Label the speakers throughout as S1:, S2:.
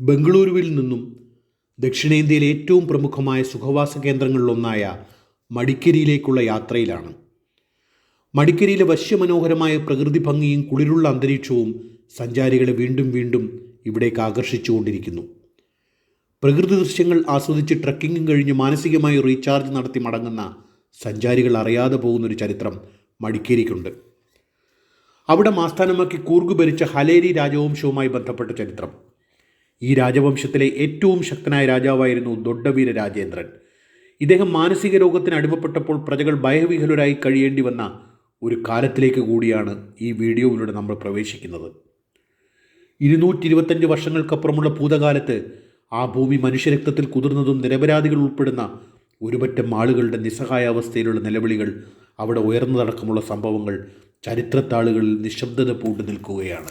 S1: ബംഗളൂരുവിൽ നിന്നും ദക്ഷിണേന്ത്യയിലെ ഏറ്റവും പ്രമുഖമായ സുഖവാസ കേന്ദ്രങ്ങളിലൊന്നായ മടിക്കേരിയിലേക്കുള്ള യാത്രയിലാണ്. മടിക്കേരിയിലെ വശ്യമനോഹരമായ പ്രകൃതി ഭംഗിയും കുളിരുള്ള അന്തരീക്ഷവും സഞ്ചാരികളെ വീണ്ടും വീണ്ടും ഇവിടേക്ക് ആകർഷിച്ചുകൊണ്ടിരിക്കുന്നു. പ്രകൃതി ദൃശ്യങ്ങൾ ആസ്വദിച്ച് ട്രക്കിങ്ങും കഴിഞ്ഞ് മാനസികമായി റീചാർജ് നടത്തി മടങ്ങുന്ന സഞ്ചാരികൾ അറിയാതെ പോകുന്നൊരു ചരിത്രം മടിക്കേരിക്കുണ്ട്. അവിടെ ആസ്ഥാനമാക്കി കൂർഗ് ഭരിച്ച ഹലേരി രാജവംശവുമായി ബന്ധപ്പെട്ട ചരിത്രം. ഈ രാജവംശത്തിലെ ഏറ്റവും ശക്തനായ രാജാവായിരുന്നു ദൊഡ്ഡവീര രാജേന്ദ്രൻ. ഇദ്ദേഹം മാനസിക രോഗത്തിന് അടിമപ്പെട്ടപ്പോൾ പ്രജകൾ ഭയവിഹലരായി കഴിയേണ്ടി വന്ന ഒരു കാലത്തിലേക്ക് കൂടിയാണ് ഈ വീഡിയോയിലൂടെ നമ്മൾ പ്രവേശിക്കുന്നത്. ഇരുന്നൂറ്റി ഇരുപത്തഞ്ച് വർഷങ്ങൾക്കപ്പുറമുള്ള ഭൂതകാലത്ത് ആ ഭൂമി മനുഷ്യരക്തത്തിൽ കുതിർന്നതും നിരപരാധികൾ ഉൾപ്പെടുന്ന ഒരുപറ്റം ആളുകളുടെ നിസ്സഹായാവസ്ഥയിലുള്ള നിലവിളികൾ അവിടെ ഉയർന്നതടക്കമുള്ള സംഭവങ്ങൾ ചരിത്രത്താളുകളിൽ നിശബ്ദത പൂണ്ടു നിൽക്കുകയാണ്.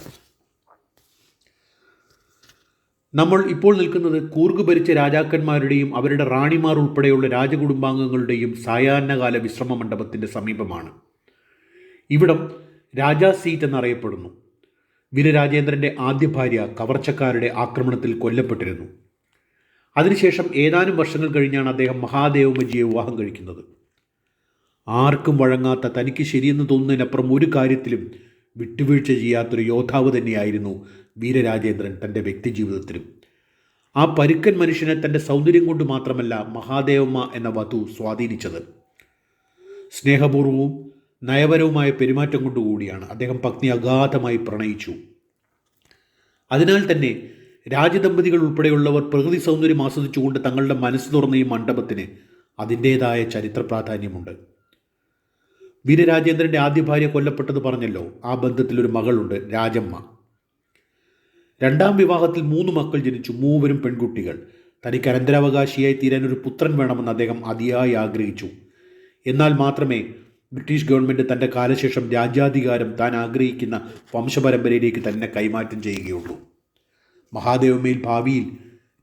S1: നമ്മൾ ഇപ്പോൾ നിൽക്കുന്നത് കൂർഗ് ഭരിച്ച രാജാക്കന്മാരുടെയും അവരുടെ റാണിമാർ ഉൾപ്പെടെയുള്ള രാജകുടുംബാംഗങ്ങളുടെയും സായാഹ്നകാല വിശ്രമ മണ്ഡപത്തിന്റെ സമീപമാണ്. ഇവിടം രാജാ സീറ്റ് എന്നറിയപ്പെടുന്നു. വീരരാജേന്ദ്രന്റെ ആദ്യ ഭാര്യ കവർച്ചക്കാരുടെ ആക്രമണത്തിൽ കൊല്ലപ്പെട്ടിരുന്നു. അതിനുശേഷം ഏതാനും വർഷങ്ങൾ കഴിഞ്ഞാണ് അദ്ദേഹം മഹാദേവമജിയെ വിവാഹം കഴിക്കുന്നത്. ആർക്കും വഴങ്ങാത്ത തനിക്ക് ശരിയെന്ന് തോന്നുന്നതിനപ്പുറം ഒരു കാര്യത്തിലും വിട്ടുവീഴ്ച ചെയ്യാത്തൊരു യോദ്ധാവ് തന്നെയായിരുന്നു വീരരാജേന്ദ്രൻ തന്റെ വ്യക്തിജീവിതത്തിലും. ആ പരുക്കൻ മനുഷ്യനെ തന്റെ സൗന്ദര്യം കൊണ്ട് മാത്രമല്ല മഹാദേവമ്മ എന്ന വധു സ്വാധീനിച്ചത്. സ്നേഹപൂർവവും നയപരവുമായ പെരുമാറ്റം കൊണ്ടുകൂടിയാണ് അദ്ദേഹം പത്നി അഗാധമായി പ്രണയിച്ചു. അതിനാൽ തന്നെ രാജദമ്പതികൾ ഉൾപ്പെടെയുള്ളവർ പ്രകൃതി സൗന്ദര്യം ആസ്വദിച്ചുകൊണ്ട് തങ്ങളുടെ മനസ്സ് തുറന്ന ഈ മണ്ഡപത്തിന് അതിന്റേതായ ചരിത്ര പ്രാധാന്യമുണ്ട്. വീരരാജേന്ദ്രന്റെ ആദ്യ ഭാര്യ കൊല്ലപ്പെട്ടത് പറഞ്ഞല്ലോ ആ ബന്ധത്തിലൊരു മകളുണ്ട് രാജമ്മ. രണ്ടാം വിവാഹത്തിൽ മൂന്ന് മക്കൾ ജനിച്ചു. മൂവരും പെൺകുട്ടികൾ. തനിക്ക് അനന്തരാവകാശിയായി തീരാൻ ഒരു പുത്രൻ വേണമെന്ന് അദ്ദേഹം അതിയായി ആഗ്രഹിച്ചു. എന്നാൽ മാത്രമേ ബ്രിട്ടീഷ് ഗവൺമെന്റ് തന്റെ കാലശേഷം രാജ്യാധികാരം താൻ ആഗ്രഹിക്കുന്ന വംശപരമ്പരയിലേക്ക് തന്നെ കൈമാറ്റം ചെയ്യുകയുള്ളൂ. മഹാദേവമ്മയിൽ ഭാവിയിൽ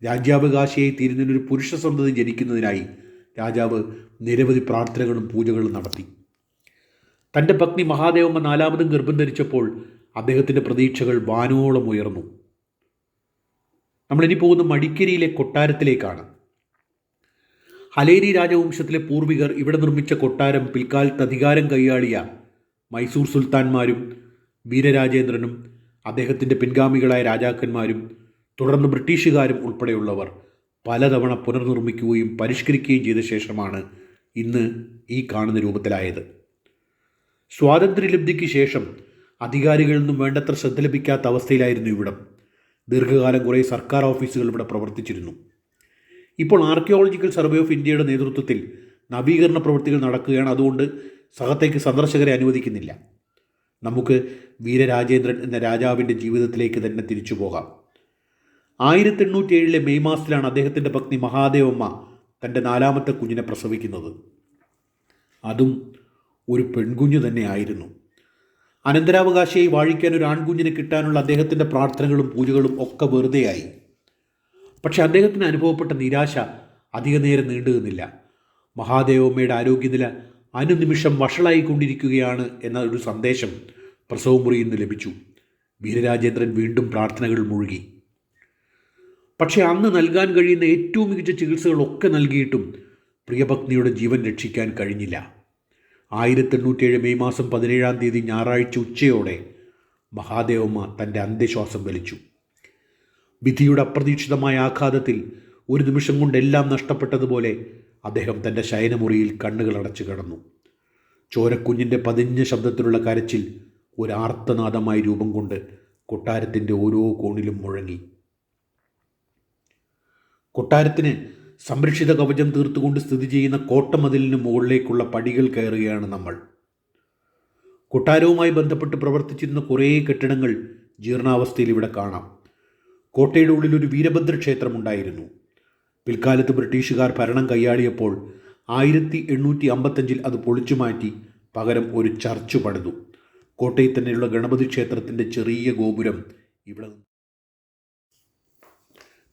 S1: രാജ്യാവകാശിയായി തീരുന്നതിനൊരു പുരുഷ സന്തതി ജനിക്കുന്നതിനായി രാജാവ് നിരവധി പ്രാർത്ഥനകളും പൂജകളും നടത്തി. തന്റെ പത്നി മഹാദേവമ്മ നാലാമതും ഗർഭം ധരിച്ചപ്പോൾ അദ്ദേഹത്തിന്റെ പ്രതീക്ഷകൾ വാനോളം ഉയർന്നു. നമ്മളിനി പോകുന്ന മടിക്കേരിയിലെ കൊട്ടാരത്തിലേക്കാണ്. ഹലേരി രാജവംശത്തിലെ പൂർവികർ ഇവിടെ നിർമ്മിച്ച കൊട്ടാരം പിൽക്കാലത്ത് അധികാരം കൈയാളിയ മൈസൂർ സുൽത്താൻമാരും വീരരാജേന്ദ്രനും അദ്ദേഹത്തിന്റെ പിൻഗാമികളായ രാജാക്കന്മാരും തുടർന്ന് ബ്രിട്ടീഷുകാരും ഉൾപ്പെടെയുള്ളവർ പലതവണ പുനർനിർമ്മിക്കുകയും പരിഷ്കരിക്കുകയും ചെയ്ത ശേഷമാണ് ഇന്ന് ഈ കാണുന്ന രൂപത്തിലായത്. സ്വാതന്ത്ര്യലബ്ധിക്ക് ശേഷം അധികാരികളിൽ നിന്നും വേണ്ടത്ര ശ്രദ്ധ ലഭിക്കാത്ത അവസ്ഥയിലായിരുന്നു ഇവിടം. ദീർഘകാലം കുറേ സർക്കാർ ഓഫീസുകൾ ഇവിടെ പ്രവർത്തിച്ചിരുന്നു. ഇപ്പോൾ ആർക്കിയോളജിക്കൽ സർവേ ഓഫ് ഇന്ത്യയുടെ നേതൃത്വത്തിൽ നവീകരണ പ്രവൃത്തികൾ നടക്കുകയാണ്. അതുകൊണ്ട് സഹത്തേക്ക് സന്ദർശകരെ അനുവദിക്കുന്നില്ല. നമുക്ക് വീരരാജേന്ദ്രൻ എന്ന രാജാവിന്റെ ജീവിതത്തിലേക്ക് തന്നെ തിരിച്ചു പോകാം. ആയിരത്തി എണ്ണൂറ്റി ഏഴിലെ മെയ് മാസത്തിലാണ് അദ്ദേഹത്തിന്റെ പത്നി മഹാദേവമ്മ തന്റെ നാലാമത്തെ കുഞ്ഞിനെ പ്രസവിക്കുന്നത്. അതും ഒരു പെൺകുഞ്ഞു തന്നെയായിരുന്നു. അനന്തരാവകാശിയായി വാഴിക്കാൻ ഒരു ആൺകുഞ്ഞിനെ കിട്ടാനുള്ള അദ്ദേഹത്തിന്റെ പ്രാർത്ഥനകളും പൂജകളും ഒക്കെ വെറുതെയായി. പക്ഷെ അദ്ദേഹത്തിന് അനുഭവപ്പെട്ട നിരാശ അധികനേരം നീണ്ടു നിന്നില്ല. മഹാദേവമ്മയുടെ ആരോഗ്യനില അനുനിമിഷം വഷളായിക്കൊണ്ടിരിക്കുകയാണ് എന്ന ഒരു സന്ദേശം പ്രസവമുറിയിൽ നിന്ന് ലഭിച്ചു. വീരരാജേന്ദ്രൻ വീണ്ടും പ്രാർത്ഥനകൾ മുഴുകി. പക്ഷേ അന്ന് നൽകാൻ കഴിയുന്ന ഏറ്റവും മികച്ച ചികിത്സകളൊക്കെ നൽകിയിട്ടും പ്രിയഭക്തിയുടെ ജീവൻ രക്ഷിക്കാൻ കഴിഞ്ഞില്ല. ആയിരത്തി എണ്ണൂറ്റിയേഴ് മെയ് മാസം പതിനേഴാം തീയതി ഞായറാഴ്ച ഉച്ചയോടെ മഹാദേവമ്മ തന്റെ അന്ത്യശ്വാസം വലിച്ചു. വിധിയുടെ അപ്രതീക്ഷിതമായ ആഘാതത്തിൽ ഒരു നിമിഷം കൊണ്ട് എല്ലാം നഷ്ടപ്പെട്ടതുപോലെ അദ്ദേഹം തന്റെ ശയനമുറിയിൽ കണ്ണുകൾ അടച്ചു കിടന്നു. ചോരക്കുഞ്ഞിന്റെ പതിഞ്ഞ ശബ്ദത്തിലുള്ള കരച്ചിൽ ഒരു ആർത്തനാദമായി രൂപം കൊണ്ട് കൊട്ടാരത്തിന്റെ ഓരോ കോണിലും മുഴങ്ങി. കൊട്ടാരത്തിന് സംരക്ഷിത കവചം തീർത്തുകൊണ്ട് സ്ഥിതി ചെയ്യുന്ന കോട്ടമതിലിന് മുകളിലേക്കുള്ള പടികൾ കയറുകയാണ് നമ്മൾ. കൊട്ടാരവുമായി ബന്ധപ്പെട്ട് പ്രവർത്തിച്ചിരുന്ന കുറേ കെട്ടിടങ്ങൾ ജീർണാവസ്ഥയിൽ ഇവിടെ കാണാം. കോട്ടയുടെ ഉള്ളിൽ ഒരു വീരഭദ്ര ക്ഷേത്രമുണ്ടായിരുന്നു പിൽക്കാലത്ത് ബ്രിട്ടീഷുകാർ ഭരണം കൈയാളിയപ്പോൾ ആയിരത്തി എണ്ണൂറ്റി അമ്പത്തഞ്ചിൽ അത് പൊളിച്ചു മാറ്റി പകരം ഒരു ചർച്ച് പണിതു. കോട്ടയിൽ തന്നെയുള്ള ഗണപതി ക്ഷേത്രത്തിന്റെ ചെറിയ ഗോപുരം ഇവിടെ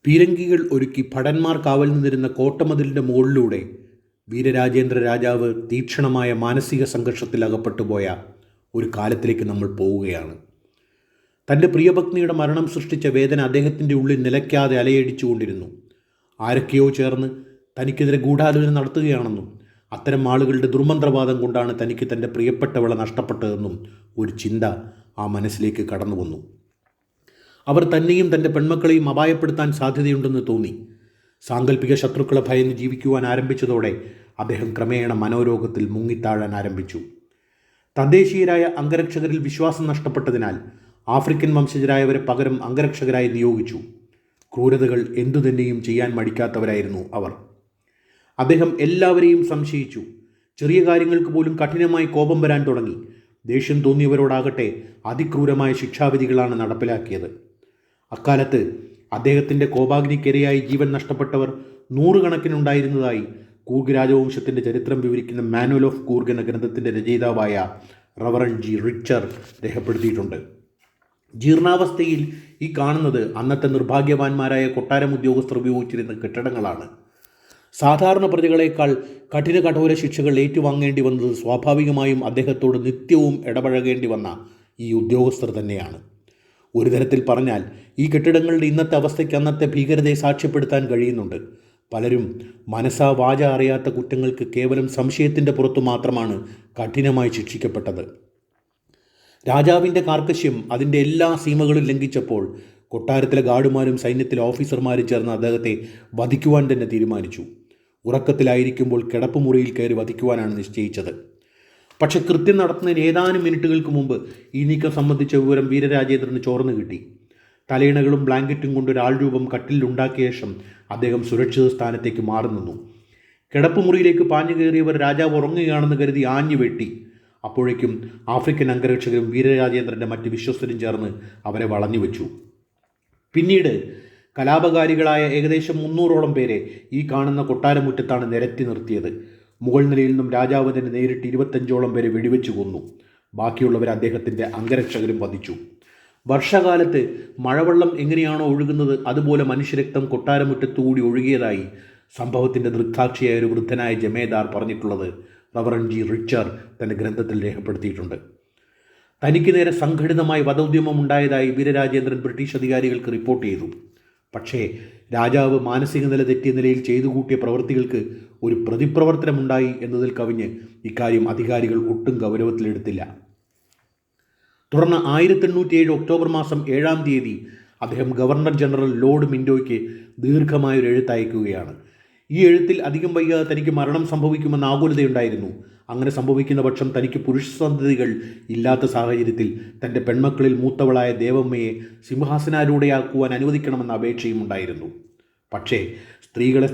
S1: പീരങ്കികൾ ഒരുക്കി ഭടന്മാർ കാവൽ നിന്നിരുന്ന കോട്ടമതിലിന്റെ മുകളിലൂടെ വീരരാജേന്ദ്ര രാജാവ് തീക്ഷണമായ മാനസിക സംഘർഷത്തിൽ അകപ്പെട്ടുപോയ ഒരു കാലത്തിലേക്ക് നമ്മൾ പോവുകയാണ്. തന്റെ പ്രിയപത്നിയുടെ മരണം സൃഷ്ടിച്ച വേദന അദ്ദേഹത്തിന്റെ ഉള്ളിൽ നിലയ്ക്കാതെ അലയടിച്ചുകൊണ്ടിരുന്നു. ആരൊക്കെയോ ചേർന്ന് തനിക്കെതിരെ ഗൂഢാലോചന നടത്തുകയാണെന്നും അത്തരം ആളുകളുടെ ദുർമന്ത്രവാദം കൊണ്ടാണ് തനിക്ക് തന്റെ പ്രിയപ്പെട്ടവളെ നഷ്ടപ്പെട്ടതെന്നും ഒരു ചിന്ത ആ മനസ്സിലേക്ക് കടന്നു വന്നു അവർ തന്നെയും തന്റെ പെൺമക്കളെയും അപായപ്പെടുത്താൻ സാധ്യതയുണ്ടെന്ന് തോന്നി. സാങ്കല്പിക ശത്രുക്കളെ ഭയന്ന് ജീവിക്കുവാൻ ആരംഭിച്ചതോടെ അദ്ദേഹം ക്രമേണ മനോരോഗത്തിൽ മുങ്ങിത്താഴാൻ ആരംഭിച്ചു. തദ്ദേശീയരായ അംഗരക്ഷകരിൽ വിശ്വാസം നഷ്ടപ്പെട്ടതിനാൽ ആഫ്രിക്കൻ വംശജരായവരെ പകരം അംഗരക്ഷകരായി നിയോഗിച്ചു. ക്രൂരതകൾ എന്തുതന്നെയും ചെയ്യാൻ മടിക്കാത്തവരായിരുന്നു അവർ. അദ്ദേഹം എല്ലാവരെയും സംശയിച്ചു. ചെറിയ കാര്യങ്ങൾക്ക് പോലും കഠിനമായി കോപം വരാൻ തുടങ്ങി. ദേഷ്യം തോന്നിയവരോടാകട്ടെ അതിക്രൂരമായ ശിക്ഷാവിധികളാണ് നടപ്പിലാക്കിയത്. അക്കാലത്ത് അദ്ദേഹത്തിന്റെ കോപാഗ്നിക്കിരയായി ജീവൻ നഷ്ടപ്പെട്ടവർ നൂറുകണക്കിനുണ്ടായിരുന്നതായി കൂർഗ് രാജവംശത്തിന്റെ ചരിത്രം വിവരിക്കുന്ന മാനുവൽ ഓഫ് കൂർഗ് എന്ന ഗ്രന്ഥത്തിന്റെ രചയിതാവായ റവറൻ ജി റിച്ചർ രേഖപ്പെടുത്തിയിട്ടുണ്ട്. ജീർണാവസ്ഥയിൽ ഈ കാണുന്നത് അന്നത്തെ നിർഭാഗ്യവാന്മാരായ കൊട്ടാരം ഉദ്യോഗസ്ഥർ ഉപയോഗിച്ചിരുന്ന കെട്ടിടങ്ങളാണ്. സാധാരണ പ്രതികളേക്കാൾ കഠിന കഠോര ശിക്ഷകൾ ഏറ്റുവാങ്ങേണ്ടി വന്നത് സ്വാഭാവികമായും അദ്ദേഹത്തോട് നിത്യവും ഇടപഴകേണ്ടി വന്ന ഈ ഉദ്യോഗസ്ഥർ തന്നെയാണ്. ഒരു തരത്തിൽ പറഞ്ഞാൽ ഈ കെട്ടിടങ്ങളുടെ ഇന്നത്തെ അവസ്ഥയ്ക്ക് അന്നത്തെ ഭീകരതയെ സാക്ഷ്യപ്പെടുത്താൻ കഴിയുന്നുണ്ട്. പലരും മനസ്സാ വാച അറിയാത്ത കുറ്റങ്ങൾക്ക് കേവലം സംശയത്തിന്റെ പുറത്തു മാത്രമാണ് കഠിനമായി ശിക്ഷിക്കപ്പെട്ടത്. രാജാവിന്റെ കാർക്കശ്യം അതിന്റെ എല്ലാ സീമകളും ലംഘിച്ചപ്പോൾ കൊട്ടാരത്തിലെ ഗാർഡുമാരും സൈന്യത്തിലെ ഓഫീസർമാരും ചേർന്ന് അദ്ദേഹത്തെ വധിക്കുവാൻ തന്നെ തീരുമാനിച്ചു. ഉറക്കത്തിലായിരിക്കുമ്പോൾ കിടപ്പുമുറിയിൽ കയറി വധിക്കുവാനാണ് നിശ്ചയിച്ചത്. പക്ഷെ കൃത്യം നടത്തുന്നതിന് ഏതാനും മിനിറ്റുകൾക്ക് മുമ്പ് ഈ നീക്കം സംബന്ധിച്ച വിവരം വീരരാജേന്ദ്രന് ചോർന്നു കിട്ടി. തലയിണകളും ബ്ലാങ്കറ്റും കൊണ്ട് ഒരാൾ രൂപം കട്ടിലുണ്ടാക്കിയ ശേഷം അദ്ദേഹം സുരക്ഷിത സ്ഥാനത്തേക്ക് മാറി നിന്നു. കിടപ്പുമുറിയിലേക്ക് പാഞ്ഞു കയറിയവർ രാജാവ് ഉറങ്ങുകയാണെന്ന് കരുതി ആഞ്ഞു വെട്ടി. അപ്പോഴേക്കും ആഫ്രിക്കൻ അംഗരക്ഷകരും വീരരാജേന്ദ്രന്റെ മറ്റ് വിശ്വസ്തരും ചേർന്ന് അവരെ വളഞ്ഞു വെച്ചു. പിന്നീട് കലാപകാരികളായ ഏകദേശം മുന്നൂറോളം പേരെ ഈ കാണുന്ന കൊട്ടാരമുറ്റത്താണ് നിരത്തി നിർത്തിയത്. മുകൾ നിലയിൽ നിന്നും രാജാവ് തന്നെ നേരിട്ട് ഇരുപത്തഞ്ചോളം പേരെ വെടിവെച്ചു കൊന്നു. ബാക്കിയുള്ളവർ അദ്ദേഹത്തിന്റെ അംഗരക്ഷകരും വധിച്ചു. വർഷകാലത്ത് മഴവെള്ളം എങ്ങനെയാണോ ഒഴുകുന്നത് അതുപോലെ മനുഷ്യരക്തം കൊട്ടാരമുറ്റത്തുകൂടി ഒഴുകിയതായി സംഭവത്തിന്റെ ദൃക്സാക്ഷിയായ ഒരു വൃദ്ധനായ ജമേദാർ പറഞ്ഞിട്ടുള്ളത് റവറൻ ജി റിച്ചർ തന്റെ ഗ്രന്ഥത്തിൽ രേഖപ്പെടുത്തിയിട്ടുണ്ട്. തനിക്ക് നേരെ സംഘടിതമായി വധോദ്യമം ഉണ്ടായതായി വീരരാജേന്ദ്രൻ ബ്രിട്ടീഷ് അധികാരികൾക്ക് റിപ്പോർട്ട് ചെയ്തു. പക്ഷേ രാജാവ് മാനസിക നില തെറ്റിയ നിലയിൽ ചെയ്തു കൂട്ടിയ പ്രവൃത്തികൾക്ക് ഒരു പ്രതിപ്രവർത്തനമുണ്ടായി എന്നതിൽ കവിഞ്ഞ് ഇക്കാര്യം അധികാരികൾ ഒട്ടും ഗൗരവത്തിലെടുത്തില്ല. തുടർന്ന് ആയിരത്തി എണ്ണൂറ്റി ഏഴ് ഒക്ടോബർ മാസം ഏഴാം തീയതി അദ്ദേഹം ഗവർണർ ജനറൽ ലോർഡ് മിൻഡോയ്ക്ക് ദീർഘമായൊരു എഴുത്ത് അയക്കുകയാണ് ഈ എഴുത്തിൽ അധികം വൈകാതെ തനിക്ക് മരണം സംഭവിക്കുമെന്ന ആകുലതയുണ്ടായിരുന്നു. അങ്ങനെ സംഭവിക്കുന്ന പക്ഷം തനിക്ക് പുരുഷ സന്തതികൾ ഇല്ലാത്ത സാഹചര്യത്തിൽ തന്റെ പെൺമക്കളിൽ മൂത്തവളായ ദേവമ്മയെ സിംഹാസനാരൂഢയാക്കുവാൻ അനുവദിക്കണമെന്ന അപേക്ഷയും ഉണ്ടായിരുന്നു. പക്ഷേ സ്ത്രീകളെ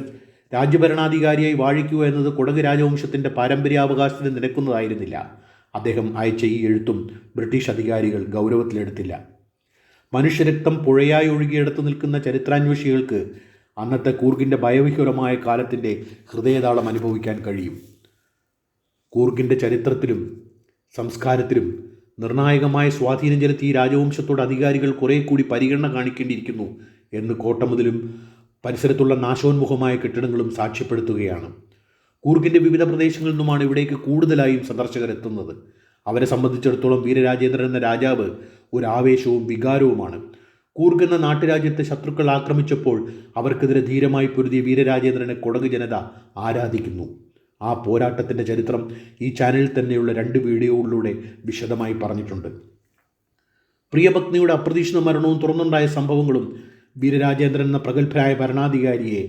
S1: രാജ്യഭരണാധികാരിയായി വാഴിക്കുക എന്നത് കൊടക് രാജവംശത്തിന്റെ പാരമ്പര്യാവകാശത്തിന് നിരക്കുന്നതായിരുന്നില്ല. അദ്ദേഹം അയച്ച ഈ എഴുത്തും ബ്രിട്ടീഷ് അധികാരികൾ ഗൗരവത്തിലെടുത്തില്ല. മനുഷ്യരക്തം പുഴയായി ഒഴുകിയെടുത്ത് നിൽക്കുന്ന ചരിത്രാന്വേഷികൾക്ക് അന്നത്തെ കൂർഗിന്റെ ഭയവിഹുരമായ കാലത്തിന്റെ ഹൃദയതാളം അനുഭവിക്കാൻ കഴിയും. കൂർഗിന്റെ ചരിത്രത്തിലും സംസ്കാരത്തിലും നിർണായകമായ സ്വാധീനം ചെലുത്തി രാജവംശത്തോട് അധികാരികൾ കുറേ കൂടി പരിഗണന കാണിക്കേണ്ടിയിരിക്കുന്നു എന്ന് കോട്ടമുതലും പരിസരത്തുള്ള നാശോന്മുഖമായ കെട്ടിടങ്ങളും സാക്ഷ്യപ്പെടുത്തുകയാണ്. കൂർഗിന്റെ വിവിധ പ്രദേശങ്ങളിൽ നിന്നുമാണ് ഇവിടേക്ക് കൂടുതലായും സന്ദർശകരെത്തുന്നത്. അവരെ സംബന്ധിച്ചിടത്തോളം വീരരാജേന്ദ്രൻ എന്ന രാജാവ് ഒരു ആവേശവും വികാരവുമാണ്. കൂർഗ് എന്ന നാട്ടുരാജ്യത്തെ ശത്രുക്കൾ ആക്രമിച്ചപ്പോൾ അവർക്കെതിരെ ധീരമായി പൊരുതിയ വീരരാജേന്ദ്രനെ കൊടക് ജനത ആരാധിക്കുന്നു. ആ പോരാട്ടത്തിന്റെ ചരിത്രം ഈ ചാനലിൽ തന്നെയുള്ള രണ്ട് വീഡിയോകളിലൂടെ വിശദമായി പറഞ്ഞിട്ടുണ്ട്. പ്രിയപത്നിയുടെ അപ്രതീക്ഷിത മരണവും തുറന്നുണ്ടായ സംഭവങ്ങളും വീരരാജേന്ദ്രൻ എന്ന പ്രഗത്ഭരായ ഭരണാധികാരിയെ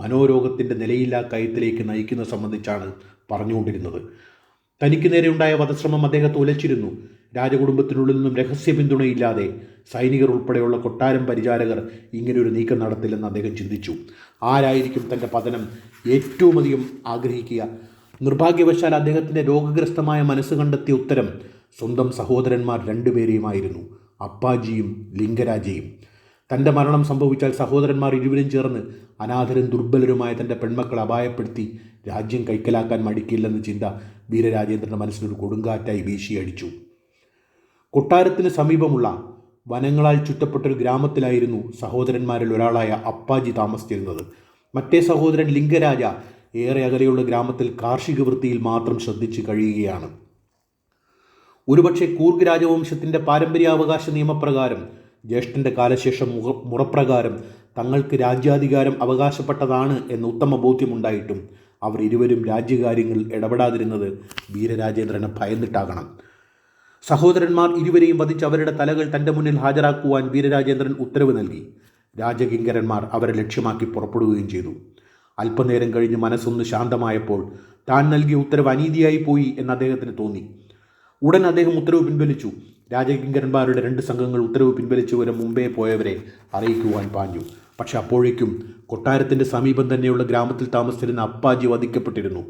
S1: മനോരോഗത്തിന്റെ നിലയില്ലാ കയത്തിലേക്ക് നയിക്കുന്ന സംബന്ധിച്ചാണ് പറഞ്ഞുകൊണ്ടിരുന്നത്. തനിക്ക് നേരെയുണ്ടായ വധശ്രമം അദ്ദേഹത്തെ ഉലച്ചിരുന്നു. രാജകുടുംബത്തിനുള്ളിൽ നിന്നും രഹസ്യ പിന്തുണയില്ലാതെ സൈനികർ ഉൾപ്പെടെയുള്ള കൊട്ടാരം പരിചാരകർ ഇങ്ങനെയൊരു നീക്കം നടത്തില്ലെന്ന് അദ്ദേഹം ചിന്തിച്ചു. ആരായിരിക്കും തന്റെ പതനം? ഏറ്റവും അധികം ആഗ്രഹിക്കുക. നിർഭാഗ്യവശാൽ അദ്ദേഹത്തിന്റെ രോഗഗ്രസ്തമായ മനസ്സ് കണ്ടെത്തിയ ഉത്തരം സ്വന്തം സഹോദരന്മാർ രണ്ടുപേരെയുമായിരുന്നു. അപ്പാജിയും ലിംഗരാജയും. തന്റെ മരണം സംഭവിച്ചാൽ സഹോദരന്മാർ ഇരുവരും ചേർന്ന് അനാഥരും ദുർബലരുമായ തന്റെ പെൺമക്കളെ അപായപ്പെടുത്തി രാജ്യം കൈക്കലാക്കാൻ മടിക്കില്ലെന്ന ചിന്ത വീരരാജേന്ദ്രന്റെ മനസ്സിലൊരു കൊടുങ്കാറ്റായി വീശിയടിച്ചു. കൊട്ടാരത്തിന് സമീപമുള്ള വനങ്ങളാൽ ചുറ്റപ്പെട്ടൊരു ഗ്രാമത്തിലായിരുന്നു സഹോദരന്മാരിൽ ഒരാളായ അപ്പാജി താമസിച്ചിരുന്നത്. മറ്റേ സഹോദരൻ ലിംഗരാജ ഏറെ അകലെയുള്ള ഗ്രാമത്തിൽ കാർഷിക വൃത്തിയിൽ മാത്രം ശ്രദ്ധിച്ചു കഴിയുകയാണ്. ഒരുപക്ഷെ കൂർഗ് രാജവംശത്തിന്റെ പാരമ്പര്യാവകാശ നിയമപ്രകാരം ജ്യേഷ്ഠന്റെ കാലശേഷം മുഖ മുറപ്രകാരം തങ്ങൾക്ക് രാജ്യാധികാരം അവകാശപ്പെട്ടതാണ് എന്ന് ഉത്തമ ബോധ്യമുണ്ടായിട്ടും അവർ ഇരുവരും രാജ്യകാര്യങ്ങളിൽ ഇടപെടാതിരുന്നത് വീരരാജേന്ദ്രനെ ഭയന്നിട്ടാകണം. സഹോദരന്മാർ ഇരുവരെയും വധിച്ച് അവരുടെ തലകൾ തന്റെ മുന്നിൽ ഹാജരാക്കുവാൻ വീരരാജേന്ദ്രൻ ഉത്തരവ് നൽകി. രാജകിങ്കരന്മാർ അവരെ ലക്ഷ്യമാക്കി പുറപ്പെടുകയും ചെയ്തു. അല്പനേരം കഴിഞ്ഞ് മനസ്സൊന്ന് ശാന്തമായപ്പോൾ താൻ നൽകിയ ഉത്തരവ് അനീതിയായി പോയി എന്ന് അദ്ദേഹത്തിന് തോന്നി. ഉടൻ അദ്ദേഹം ഉത്തരവ് പിൻവലിച്ചു. രാജകിങ്കരന്മാരുടെ രണ്ട് സംഘങ്ങൾ ഉത്തരവ് പിൻവലിച്ചവരെ മുമ്പേ പോയവരെ അറിയിക്കുവാൻ പാഞ്ഞു. പക്ഷെ അപ്പോഴേക്കും കൊട്ടാരത്തിന്റെ സമീപം തന്നെയുള്ള ഗ്രാമത്തിൽ താമസിച്ചിരുന്ന അപ്പാജി വധിക്കപ്പെട്ടിരുന്നു.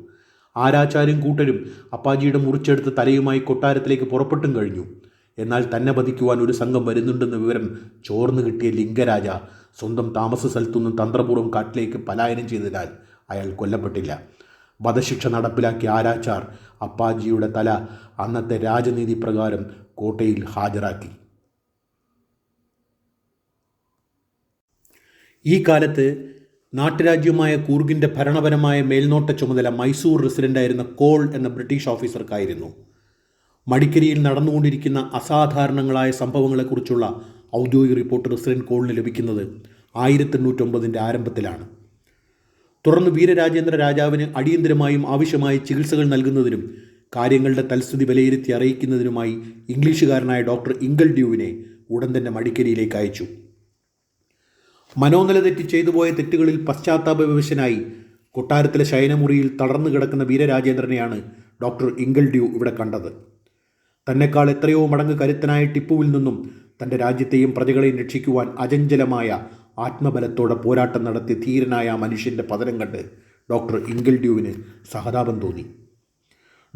S1: ആരാചാരും കൂട്ടരും അപ്പാജിയുടെ മുറിച്ചെടുത്ത തലയുമായി കൊട്ടാരത്തിലേക്ക് പുറപ്പെട്ടും കഴിഞ്ഞു. എന്നാൽ തന്നെ വധിക്കുവാൻ ഒരു സംഘം വരുന്നുണ്ടെന്ന വിവരം ചോർന്നു കിട്ടിയ ലിംഗരാജ സ്വന്തം താമസ സ്ഥലത്തുനിന്ന് തന്ത്രപൂർവം കാട്ടിലേക്ക് പലായനം ചെയ്തതിനാൽ അയാൾ കൊല്ലപ്പെട്ടില്ല. വധശിക്ഷ നടപ്പിലാക്കിയ ആരാച്ചാർ അപ്പാജിയുടെ തല അന്നത്തെ രാജനീതി പ്രകാരം കോട്ടയിൽ ഹാജരാക്കി. ഈ കാലത്ത് നാട്ടുരാജ്യമായ കൂർഗിന്റെ ഭരണപരമായ മേൽനോട്ട ചുമതല മൈസൂർ റെസിഡന്റായിരുന്ന കോൾ എന്ന ബ്രിട്ടീഷ് ഓഫീസർക്കായിരുന്നു. മടിക്കരിയിൽ നടന്നുകൊണ്ടിരിക്കുന്ന അസാധാരണങ്ങളായ സംഭവങ്ങളെക്കുറിച്ചുള്ള ഔദ്യോഗിക റിപ്പോർട്ട് റെസിഡന്റ് കോളിന് ലഭിക്കുന്നത് ആയിരത്തി എണ്ണൂറ്റൊമ്പതിന്റെ ആരംഭത്തിലാണ്. തുടർന്ന് വീരരാജേന്ദ്ര രാജാവിന് അടിയന്തരമായും ആവശ്യമായ ചികിത്സകൾ നൽകുന്നതിനും കാര്യങ്ങളുടെ തൽസ്ഥിതി വിലയിരുത്തി അറിയിക്കുന്നതിനുമായി ഇംഗ്ലീഷുകാരനായ ഡോക്ടർ ഇംഗൾ ഡ്യൂവിനെ ഉടൻ തന്നെ മടിക്കരിയിലേക്ക് അയച്ചു. മനോനില തെറ്റി ചെയ്തു പോയ തെറ്റുകളിൽ പശ്ചാത്താപ വിവശനായി കൊട്ടാരത്തിലെ ശയനമുറിയിൽ തളർന്നു കിടക്കുന്ന വീരരാജേന്ദ്രനെയാണ് ഡോക്ടർ ഇംഗൽ ഡ്യൂ ഇവിടെ കണ്ടത്. തന്നെക്കാൾ എത്രയോ മടങ്ങ് കരുത്തനായ ടിപ്പുവിൽ നിന്നും തന്റെ രാജ്യത്തെയും പ്രജകളെയും രക്ഷിക്കുവാൻ അചഞ്ചലമായ ആത്മബലത്തോടെ പോരാട്ടം നടത്തി ധീരനായ ആ മനുഷ്യന്റെ പതനം കണ്ട് ഡോക്ടർ ഇംഗൽ ഡ്യൂവിന് സഹതാപം തോന്നി.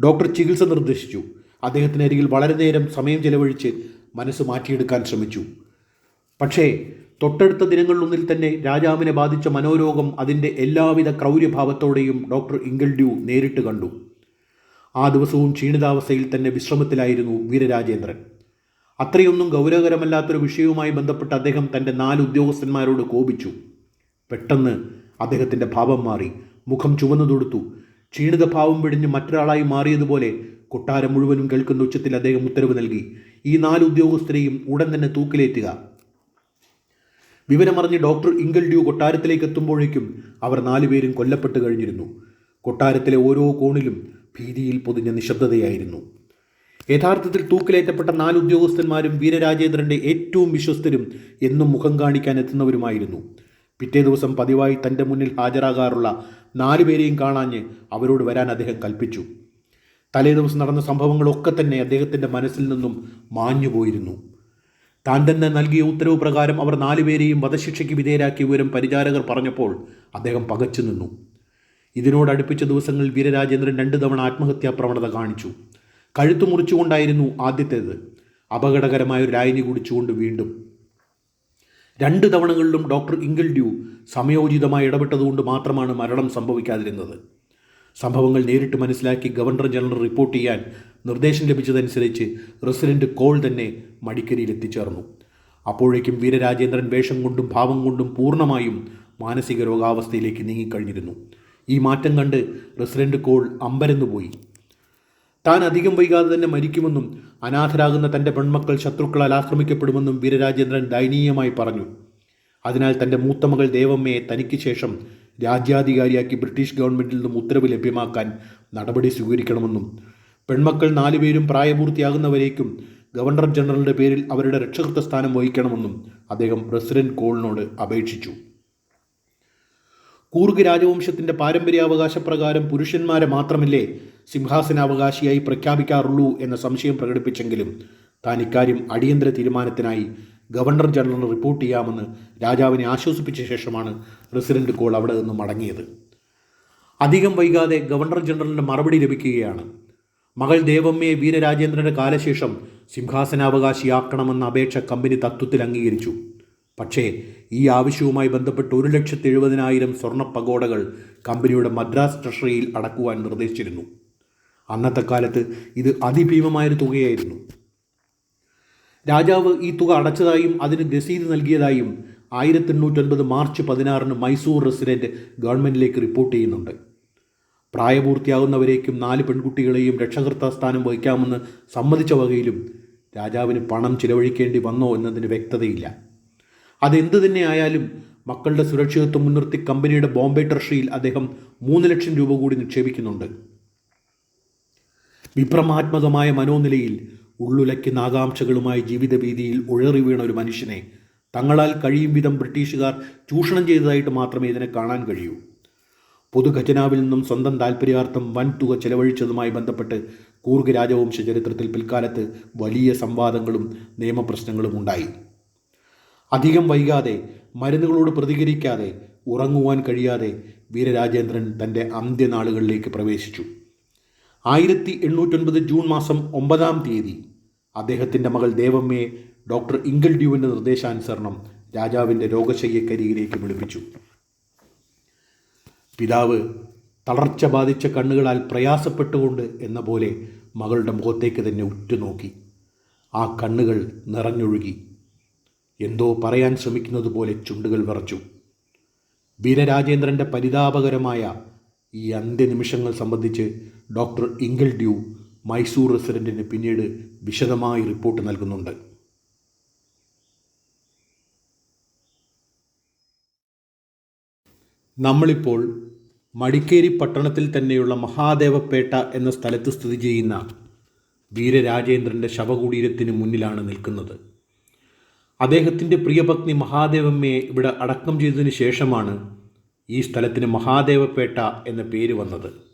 S1: ഡോക്ടർ ചികിത്സ നിർദ്ദേശിച്ചു. അദ്ദേഹത്തിന് അരികിൽ വളരെ നേരം സമയം ചെലവഴിച്ച് മനസ്സ് മാറ്റിയെടുക്കാൻ ശ്രമിച്ചു. പക്ഷേ തൊട്ടടുത്ത ദിനങ്ങളിലൊന്നിൽ തന്നെ രാജാവിനെ ബാധിച്ച മനോരോഗം അതിന്റെ എല്ലാവിധ ക്രൗര്യഭാവത്തോടെയും ഡോക്ടർ ഇംഗൽഡ്യൂ നേരിട്ട് കണ്ടു. ആ ദിവസവും ക്ഷീണിതാവസ്ഥയിൽ തന്നെ വിശ്രമത്തിലായിരുന്നു വീരരാജേന്ദ്രൻ. അത്രയൊന്നും ഗൗരവകരമല്ലാത്തൊരു വിഷയവുമായി ബന്ധപ്പെട്ട് അദ്ദേഹം തന്റെ നാല് ഉദ്യോഗസ്ഥന്മാരോട് കോപിച്ചു. പെട്ടെന്ന് അദ്ദേഹത്തിന്റെ ഭാവം മാറി. മുഖം ചുവന്നു തൊടുത്തു ക്ഷീണിത ഭാവം വെടിഞ്ഞ് മറ്റൊരാളായി മാറിയതുപോലെ കൊട്ടാരം മുഴുവനും കേൾക്കുന്ന ഉച്ചത്തിൽ അദ്ദേഹം ഉത്തരവ് നൽകി. ഈ നാല് ഉദ്യോഗസ്ഥരെയും ഉടൻ തന്നെ തൂക്കിലേറ്റുക. വിവരമറിഞ്ഞ് ഡോക്ടർ ഇംഗൽ ഡ്യൂ കൊട്ടാരത്തിലേക്ക് എത്തുമ്പോഴേക്കും അവർ നാലുപേരും കൊല്ലപ്പെട്ട് കഴിഞ്ഞിരുന്നു. കൊട്ടാരത്തിലെ ഓരോ കോണിലും ഭീതിയിൽ പൊതിഞ്ഞ നിശബ്ദതയായിരുന്നു. യഥാർത്ഥത്തിൽ തൂക്കിലേറ്റപ്പെട്ട നാല് ഉദ്യോഗസ്ഥന്മാരും വീരരാജേന്ദ്രന്റെ ഏറ്റവും വിശ്വസ്തരും എന്നും മുഖം കാണിക്കാൻ എത്തുന്നവരുമായിരുന്നു. പിറ്റേ ദിവസം പതിവായി തന്റെ മുന്നിൽ ഹാജരാകാറുള്ള നാലുപേരെയും കാണാഞ്ഞ് അവരോട് വരാൻ അദ്ദേഹം കൽപ്പിച്ചു. തലേദിവസം നടന്ന സംഭവങ്ങളൊക്കെ തന്നെ അദ്ദേഹത്തിന്റെ മനസ്സിൽ നിന്നും മാഞ്ഞുപോയിരുന്നു. താൻ തന്നെ നൽകിയ ഉത്തരവ് പ്രകാരം അവർ നാലുപേരെയും വധശിക്ഷയ്ക്ക് വിധേയരാക്കിയ വിവരം പരിചാരകർ പറഞ്ഞപ്പോൾ അദ്ദേഹം പകച്ചു നിന്നു. ഇതിനോടടുപ്പിച്ച ദിവസങ്ങളിൽ വീരരാജേന്ദ്രൻ രണ്ട് തവണ ആത്മഹത്യാ പ്രവണത കാണിച്ചു. കഴുത്തു മുറിച്ചുകൊണ്ടായിരുന്നു ആദ്യത്തേത്. അപകടകരമായ ഒരു ലായനി കുടിച്ചുകൊണ്ട് വീണ്ടും. രണ്ട് തവണകളിലും ഡോക്ടർ ഇംഗിൾ ഡ്യൂ സമയോചിതമായി ഇടപെട്ടതുകൊണ്ട് മാത്രമാണ് മരണം സംഭവിക്കാതിരുന്നത്. സംഭവങ്ങൾ നേരിട്ട് മനസ്സിലാക്കി ഗവർണർ ജനറൽ റിപ്പോർട്ട് ചെയ്യാൻ നിർദ്ദേശം ലഭിച്ചതനുസരിച്ച് റെസിഡന്റ് കോൾ തന്നെ മടിക്കരിയിൽ എത്തിച്ചേർന്നു അപ്പോഴേക്കും വീരരാജേന്ദ്രൻ വേഷം കൊണ്ടും ഭാവം കൊണ്ടും പൂർണമായും മാനസിക രോഗാവസ്ഥയിലേക്ക് നീങ്ങിക്കഴിഞ്ഞിരുന്നു. ഈ മാറ്റം കണ്ട് റെസിഡന്റ് കോൾ അമ്പരന്നുപോയി താൻ അധികം വൈകാതെ തന്നെ മരിക്കുമെന്നും അനാഥരാകുന്ന തന്റെ പെൺമക്കൾ ശത്രുക്കളാൽ ആക്രമിക്കപ്പെടുമെന്നും വീരരാജേന്ദ്രൻ ദയനീയമായി പറഞ്ഞു. അതിനാൽ തന്റെ മൂത്തമകൾ ദേവമ്മയെ തനിക്ക് ശേഷം രാജ്യാധികാരിയാക്കി ബ്രിട്ടീഷ് ഗവൺമെന്റിൽ നിന്നും ഉത്തരവ് ലഭ്യമാക്കാൻ നടപടി സ്വീകരിക്കണമെന്നും പെൺമക്കൾ നാലുപേരും പ്രായപൂർത്തിയാകുന്നവരേക്കും ഗവർണർ ജനറലിന്റെ പേരിൽ അവരുടെ രക്ഷകർത്ത സ്ഥാനം വഹിക്കണമെന്നും അദ്ദേഹം പ്രസിഡന്റ് കോളിനോട് അപേക്ഷിച്ചു. കൂർഗ് രാജവംശത്തിന്റെ പാരമ്പര്യാവകാശ പ്രകാരം പുരുഷന്മാരെ മാത്രമല്ലേ സിംഹാസനാവകാശിയായി പ്രഖ്യാപിക്കാറുള്ളൂ എന്ന സംശയം പ്രകടിപ്പിച്ചെങ്കിലും താൻ ഇക്കാര്യം അടിയന്തര തീരുമാനത്തിനായി ഗവർണർ ജനറലിന് റിപ്പോർട്ട് ചെയ്യാമെന്ന് രാജാവിനെ ആശ്വസിപ്പിച്ച ശേഷമാണ് റെസിഡന്റ് കോൾ അവിടെ നിന്ന് മടങ്ങിയത്. അധികം വൈകാതെ ഗവർണർ ജനറലിന്റെ മറുപടി ലഭിക്കുകയാണ്. മകൾ ദേവമ്മയെ വീരരാജേന്ദ്രന്റെ കാലശേഷം സിംഹാസനാവകാശിയാക്കണമെന്ന അപേക്ഷ കമ്പനി തത്വത്തിൽ അംഗീകരിച്ചു. പക്ഷേ ഈ ആവശ്യവുമായി ബന്ധപ്പെട്ട് ഒരു ലക്ഷത്തി എഴുപതിനായിരം സ്വർണ പഗോഡകൾ കമ്പനിയുടെ മദ്രാസ് ട്രഷറിയിൽ അടക്കുവാൻ നിർദ്ദേശിച്ചിരുന്നു. അന്നത്തെ കാലത്ത് ഇത് അതിഭീമമായൊരു തുകയായിരുന്നു. രാജാവ് ഈ തുക അടച്ചതായും അതിന് ഗസീത് നൽകിയതായും ആയിരത്തി എണ്ണൂറ്റൊൻപത് മാർച്ച് പതിനാറിന് മൈസൂർ റെസിഡന്റ് ഗവൺമെന്റിലേക്ക് റിപ്പോർട്ട് ചെയ്യുന്നുണ്ട്. പ്രായപൂർത്തിയാകുന്നവരേക്കും നാല് പെൺകുട്ടികളെയും രക്ഷകർത്താ സ്ഥാനം വഹിക്കാമെന്ന് സമ്മതിച്ച വകയിലും രാജാവിന് പണം ചിലവഴിക്കേണ്ടി വന്നോ എന്നതിന് വ്യക്തതയില്ല. അതെന്തു തന്നെ ആയാലും മക്കളുടെ സുരക്ഷിതത്വം മുൻനിർത്തി കമ്പനിയുടെ ബോംബെ ട്രഷറിയിൽ അദ്ദേഹം മൂന്ന് ലക്ഷം രൂപ കൂടി നിക്ഷേപിക്കുന്നുണ്ട്. വിപ്രമാത്മകമായ മനോനിലയിൽ ഉള്ളുലയ്ക്കുന്ന ആകാംക്ഷകളുമായി ജീവിതവീതിയിൽ ഉഴറി വീണ ഒരു മനുഷ്യനെ തങ്ങളാൽ കഴിയും വിധം ബ്രിട്ടീഷുകാർ ചൂഷണം ചെയ്തതായിട്ട് മാത്രമേ ഇതിനെ കാണാൻ കഴിയൂ. പൊതുഖജനാവിൽ നിന്നും സ്വന്തം താൽപ്പര്യാർത്ഥം വൻതുക ചെലവഴിച്ചതുമായി ബന്ധപ്പെട്ട് കൂർഗ് രാജവംശ ചരിത്രത്തിൽ പിൽക്കാലത്ത് വലിയ സംവാദങ്ങളും നിയമപ്രശ്നങ്ങളും ഉണ്ടായി. അധികം വൈകാതെ മരുന്നുകളോട് പ്രതികരിക്കാതെ ഉറങ്ങുവാൻ കഴിയാതെ വീരരാജേന്ദ്രൻ തന്റെ അന്ത്യനാളുകളിലേക്ക് പ്രവേശിച്ചു. ആയിരത്തി എണ്ണൂറ്റൊൻപത് ജൂൺ മാസം ഒമ്പതാം തീയതി അദ്ദേഹത്തിന്റെ മകൾ ദേവമ്മയെ ഡോക്ടർ ഇംഗൽ ഡ്യൂവിന്റെ നിർദ്ദേശാനുസരണം രാജാവിന്റെ രോഗശയ്യക്കരികിലേക്ക് വിളിപ്പിച്ചു. പിതാവ് തളർച്ച ബാധിച്ച കണ്ണുകളാൽ പ്രയാസപ്പെട്ടുകൊണ്ട് എന്ന പോലെ മകളുടെ മുഖത്തേക്ക് തന്നെ ഉറ്റുനോക്കി. ആ കണ്ണുകൾ നിറഞ്ഞൊഴുകി. എന്തോ പറയാൻ ശ്രമിക്കുന്നത് പോലെ ചുണ്ടുകൾ വിറച്ചു. വീരരാജേന്ദ്രന്റെ പരിതാപകരമായ ഈ അന്ത്യനിമിഷങ്ങൾ സംബന്ധിച്ച് ഡോക്ടർ ഇംഗിൾ ഡ്യൂ മൈസൂർ റെസിഡന്റിന് പിന്നീട് വിശദമായി റിപ്പോർട്ട് നൽകുന്നുണ്ട്. നമ്മളിപ്പോൾ മടിക്കേരി പട്ടണത്തിൽ തന്നെയുള്ള മഹാദേവപ്പേട്ട എന്ന സ്ഥലത്ത് സ്ഥിതി ചെയ്യുന്ന വീരരാജേന്ദ്രന്റെ ശവകുടീരത്തിന് മുന്നിലാണ് നിൽക്കുന്നത്. അദ്ദേഹത്തിന്റെ പ്രിയപത്നി മഹാദേവമ്മയെ ഇവിടെ അടക്കം ചെയ്തതിന് ശേഷമാണ് ഈ സ്ഥലത്തിന് മഹാദേവപ്പേട്ട എന്ന പേര് വന്നത്.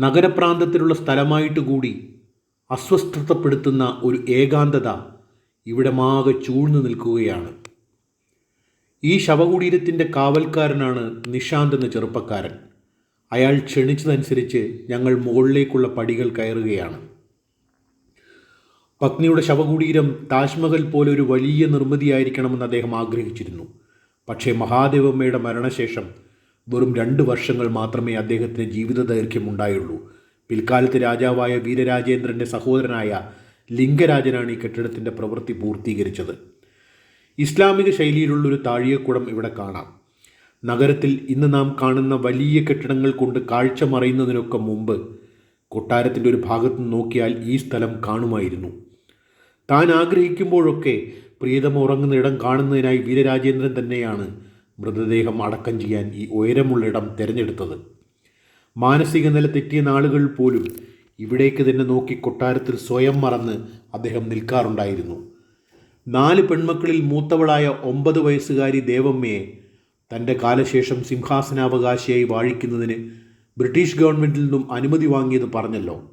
S1: നഗരപ്രാന്തത്തിലുള്ള സ്ഥലമായിട്ട് കൂടി അസ്വസ്ഥതപ്പെടുത്തുന്ന ഒരു ഏകാന്തത ഇവിടെ മാകെ ചൂഴ്ന്നു നിൽക്കുകയാണ്. ഈ ശവകുടീരത്തിന്റെ കാവൽക്കാരനാണ് നിഷാന്ത് എന്ന ചെറുപ്പക്കാരൻ. അയാൾ ക്ഷണിച്ചതനുസരിച്ച് ഞങ്ങൾ മുകളിലേക്കുള്ള പടികൾ കയറുകയാണ്. പത്നിയുടെ ശവകുടീരം താജ്മഹൽ പോലെ ഒരു വലിയ നിർമ്മിതിയായിരിക്കണമെന്ന് അദ്ദേഹം ആഗ്രഹിച്ചിരുന്നു. പക്ഷേ മഹാദേവമ്മയുടെ മരണശേഷം വെറും രണ്ട് വർഷങ്ങൾ മാത്രമേ അദ്ദേഹത്തിന് ജീവിത ദൈർഘ്യം ഉണ്ടായുള്ളൂ. പിൽക്കാലത്ത് രാജാവായ വീരരാജേന്ദ്രന്റെ സഹോദരനായ ലിംഗരാജനാണ് ഈ കെട്ടിടത്തിന്റെ പ്രവൃത്തി പൂർത്തീകരിച്ചത്. ഇസ്ലാമിക ശൈലിയിലുള്ളൊരു താഴികക്കുടം ഇവിടെ കാണാം. നഗരത്തിൽ ഇന്ന് നാം കാണുന്ന വലിയ കെട്ടിടങ്ങൾ കൊണ്ട് കാഴ്ച മറയുന്നതിനൊക്കെ മുമ്പ് കൊട്ടാരത്തിന്റെ ഒരു ഭാഗത്ത് നോക്കിയാൽ ഈ സ്ഥലം കാണുമായിരുന്നു. താൻ ആഗ്രഹിക്കുമ്പോഴൊക്കെ പ്രീതം ഉറങ്ങുന്ന ഇടം കാണുന്നതിനായി വീരരാജേന്ദ്രൻ തന്നെയാണ് മൃതദേഹം അടക്കം ചെയ്യാൻ ഈ ഉയരമുള്ള ഇടം തിരഞ്ഞെടുത്തത്. മാനസിക നില തെറ്റിയ നാളുകൾ പോലും ഇവിടേക്ക് തന്നെ നോക്കി കൊട്ടാരത്തിൽ സ്വയം മറന്ന് അദ്ദേഹം നിൽക്കാറുണ്ടായിരുന്നു. നാല് പെൺമക്കളിൽ മൂത്തവളായ ഒമ്പത് വയസ്സുകാരി ദേവമ്മയെ തന്റെ കാലശേഷം സിംഹാസനാവകാശിയായി വാഴിക്കുന്നതിന് ബ്രിട്ടീഷ് ഗവൺമെന്റിൽ നിന്നും അനുമതി വാങ്ങിയത് പറഞ്ഞല്ലോ.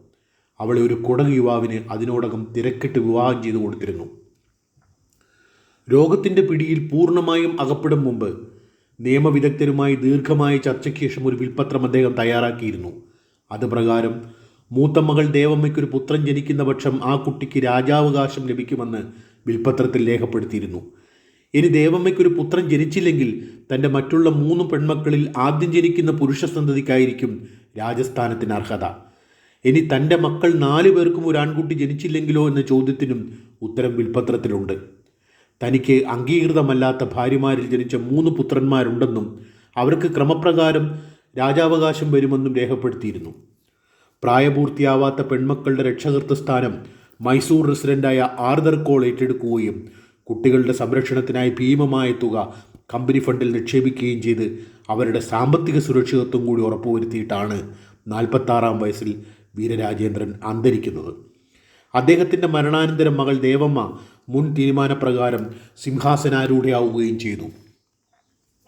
S1: അവളെ ഒരു കുടക് യുവാവിന് അതിനോടകം തിരക്കിട്ട് വിവാഹം ചെയ്തു കൊടുത്തിരുന്നു. രോഗത്തിന്റെ പിടിയിൽ പൂർണമായും അകപ്പെടും മുമ്പ് നിയമവിദഗ്ധരുമായി ദീർഘമായ ചർച്ചയ്ക്ക് ശേഷം ഒരു വിൽപ്പത്രം അദ്ദേഹം തയ്യാറാക്കിയിരുന്നു. അത് പ്രകാരം മൂത്ത മകൾ ദേവമ്മയ്ക്കൊരു പുത്രൻ ജനിക്കുന്ന പക്ഷം ആ കുട്ടിക്ക് രാജാവകാശം ലഭിക്കുമെന്ന് വിൽപ്പത്രത്തിൽ രേഖപ്പെടുത്തിയിരുന്നു. ഇനി ദേവമ്മയ്ക്കൊരു പുത്രൻ ജനിച്ചില്ലെങ്കിൽ തന്റെ മറ്റുള്ള മൂന്ന് പെൺമക്കളിൽ ആദ്യം ജനിക്കുന്ന പുരുഷ സന്തതിക്കായിരിക്കും രാജസ്ഥാനത്തിന് അർഹത. ഇനി തന്റെ മക്കൾ നാലു പേർക്കും ഒരു ആൺകുട്ടി ജനിച്ചില്ലെങ്കിലോ എന്ന ചോദ്യത്തിനും ഉത്തരം വിൽപ്പത്രത്തിലുണ്ട് തനിക്ക് അംഗീകൃതമല്ലാത്ത ഭാര്യമാരിൽ ജനിച്ച മൂന്ന് പുത്രന്മാരുണ്ടെന്നും അവർക്ക് ക്രമപ്രകാരം രാജാവകാശം വരുമെന്നും രേഖപ്പെടുത്തിയിരുന്നു. പ്രായപൂർത്തിയാവാത്ത പെൺമക്കളുടെ രക്ഷകർത്തൃ സ്ഥാനം മൈസൂർ റെസിഡന്റായ ആർദർ കോൾ ഏറ്റെടുക്കുകയും കുട്ടികളുടെ സംരക്ഷണത്തിനായി ഭീമമായ തുക കമ്പനി ഫണ്ടിൽ നിക്ഷേപിക്കുകയും ചെയ്ത് അവരുടെ സാമ്പത്തിക സുരക്ഷിതത്വം കൂടി ഉറപ്പുവരുത്തിയിട്ടാണ് നാൽപ്പത്താറാം വയസ്സിൽ വീരരാജേന്ദ്രൻ അന്തരിക്കുന്നത്. അദ്ദേഹത്തിന്റെ മരണാനന്തരം മകൾ ദേവമ്മ മുൻ തീരുമാനപ്രകാരം സിംഹാസനാരൂഢയാവുകയും ചെയ്തു.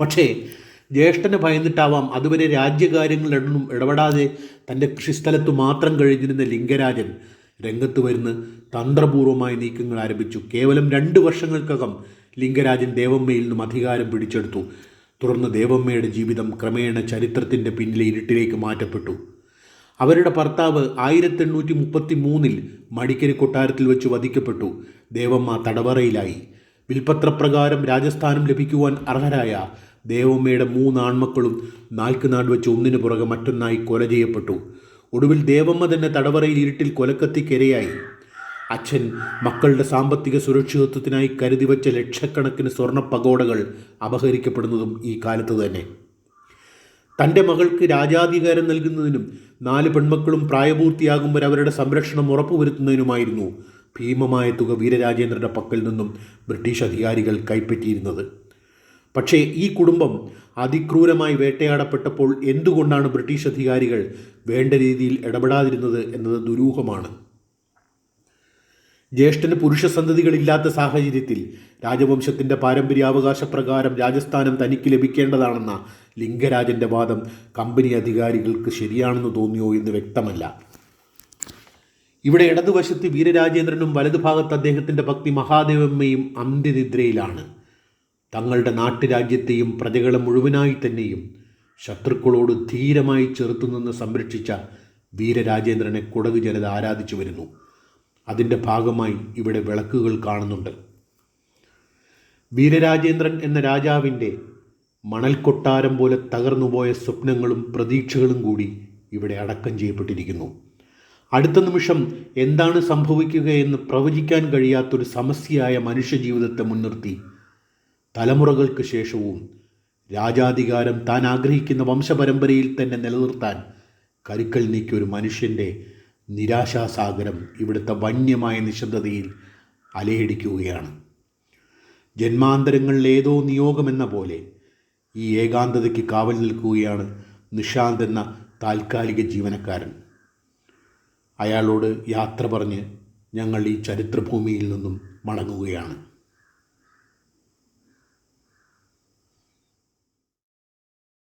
S1: പക്ഷേ ജ്യേഷ്ഠന് ഭയന്നിട്ടാവാം അതുവരെ രാജ്യകാര്യങ്ങളിലൊന്നും ഇടപെടാതെ തന്റെ കൃഷിസ്ഥലത്ത് മാത്രം കഴിഞ്ഞിരുന്ന ലിംഗരാജൻ രംഗത്ത് വരുന്ന തന്ത്രപൂർവമായ നീക്കങ്ങൾ ആരംഭിച്ചു. കേവലം രണ്ട് വർഷങ്ങൾക്കകം ലിംഗരാജൻ ദേവമ്മയിൽ നിന്നും അധികാരം പിടിച്ചെടുത്തു. തുടർന്ന് ദേവമ്മയുടെ ജീവിതം ക്രമേണ ചരിത്രത്തിന്റെ പിന്നിലെ ഇരുട്ടിലേക്ക് മാറ്റപ്പെട്ടു. അവരുടെ ഭർത്താവ് ആയിരത്തി എണ്ണൂറ്റി മുപ്പത്തി മൂന്നിൽ മടിക്കരി കൊട്ടാരത്തിൽ വെച്ച് വധിക്കപ്പെട്ടു. ദേവമ്മ തടവറയിലായി. വിൽപത്രപ്രകാരം രാജസ്ഥാനം ലഭിക്കുവാൻ അർഹരായ ദേവമ്മയുടെ മൂന്നാൺമക്കളും നാൽക്കുനാട് വെച്ച് ഒന്നിനു പുറകെ മറ്റൊന്നായി കൊല ചെയ്യപ്പെട്ടു. ഒടുവിൽ ദേവമ്മ തന്നെ തടവറയിൽ ഇരുട്ടിൽ കൊലക്കത്തിക്കിരയായി അച്ഛൻ മക്കളുടെ സാമ്പത്തിക സുരക്ഷിതത്വത്തിനായി കരുതി വച്ച ലക്ഷക്കണക്കിന് സ്വർണ പകോടകൾ അപഹരിക്കപ്പെടുന്നതും ഈ കാലത്ത് തന്നെ. തന്റെ മകൾക്ക് രാജാധികാരം നൽകുന്നതിനും നാല് പെൺമക്കളും പ്രായപൂർത്തിയാകുമ്പോൾ അവരുടെ സംരക്ഷണം ഉറപ്പുവരുത്തുന്നതിനുമായിരുന്നു ഭീമമായ തുക വീരരാജേന്ദ്രന്റെ പക്കൽ നിന്നും ബ്രിട്ടീഷ് അധികാരികൾ കൈപ്പറ്റിയിരുന്നത്. പക്ഷേ ഈ കുടുംബം അതിക്രൂരമായി വേട്ടയാടപ്പെട്ടപ്പോൾ എന്തുകൊണ്ടാണ് ബ്രിട്ടീഷ് അധികാരികൾ വേണ്ട രീതിയിൽ ഇടപെടാതിരുന്നത് എന്നത് ദുരൂഹമാണ്. ജ്യേഷ്ഠന് പുരുഷസന്തതികളില്ലാത്ത സാഹചര്യത്തിൽ രാജവംശത്തിന്റെ പാരമ്പര്യാവകാശ പ്രകാരം രാജസ്ഥാനം തനിക്ക് ലഭിക്കേണ്ടതാണെന്ന ലിംഗരാജന്റെ വാദം കമ്പനി അധികാരികൾക്ക് ശരിയാണെന്ന് തോന്നിയോ എന്ന് വ്യക്തമല്ല. ഇവിടെ ഇടതുവശത്ത് വീരരാജേന്ദ്രനും വലതുഭാഗത്ത് അദ്ദേഹത്തിന്റെ ഭക്തി മഹാദേവമ്മയും അന്ത്യനിദ്രയിലാണ്. തങ്ങളുടെ നാട്ടുരാജ്യത്തെയും പ്രജകളെ മുഴുവനായി തന്നെയും ശത്രുക്കളോട് ധീരമായി ചെറുത്തുനിന്ന് സംരക്ഷിച്ച വീരരാജേന്ദ്രനെ കുടക് ജനത ആരാധിച്ചു വരുന്നു. അതിന്റെ ഭാഗമായി ഇവിടെ വിളക്കുകൾ കാണുന്നുണ്ട്. വീരരാജേന്ദ്രൻ എന്ന രാജാവിന്റെ മണൽ കൊട്ടാരം പോലെ തകർന്നുപോയ സ്വപ്നങ്ങളും പ്രതീക്ഷകളും കൂടി ഇവിടെ അടക്കം ചെയ്യപ്പെട്ടിരിക്കുന്നു. അടുത്ത നിമിഷം എന്താണ് സംഭവിക്കുകയെന്ന് പ്രവചിക്കാൻ കഴിയാത്തൊരു സമസ്യയായ മനുഷ്യജീവിതത്തെ മുൻനിർത്തി. തലമുറകൾക്ക് ശേഷവും രാജാധികാരം താൻ ആഗ്രഹിക്കുന്ന വംശപരമ്പരയിൽ തന്നെ നിലനിർത്താൻ കരുക്കൾ നീക്കിയ ഒരു മനുഷ്യന്റെ നിരാശാസാഗരം ഇവിടുത്തെ വന്യമായ നിശബ്ദതയിൽ അലയടിക്കുകയാണ്. ജന്മാന്തരങ്ങളിൽ ഏതോ നിയോഗമെന്ന പോലെ ഈ ഏകാന്തതയ്ക്ക് കാവൽ നിൽക്കുകയാണ് നിഷാന്ത് എന്ന താൽക്കാലിക ജീവനക്കാരൻ. അയാളോട് യാത്ര പറഞ്ഞ് ഞങ്ങൾ ഈ ചരിത്രഭൂമിയിൽ നിന്നും മടങ്ങുകയാണ്.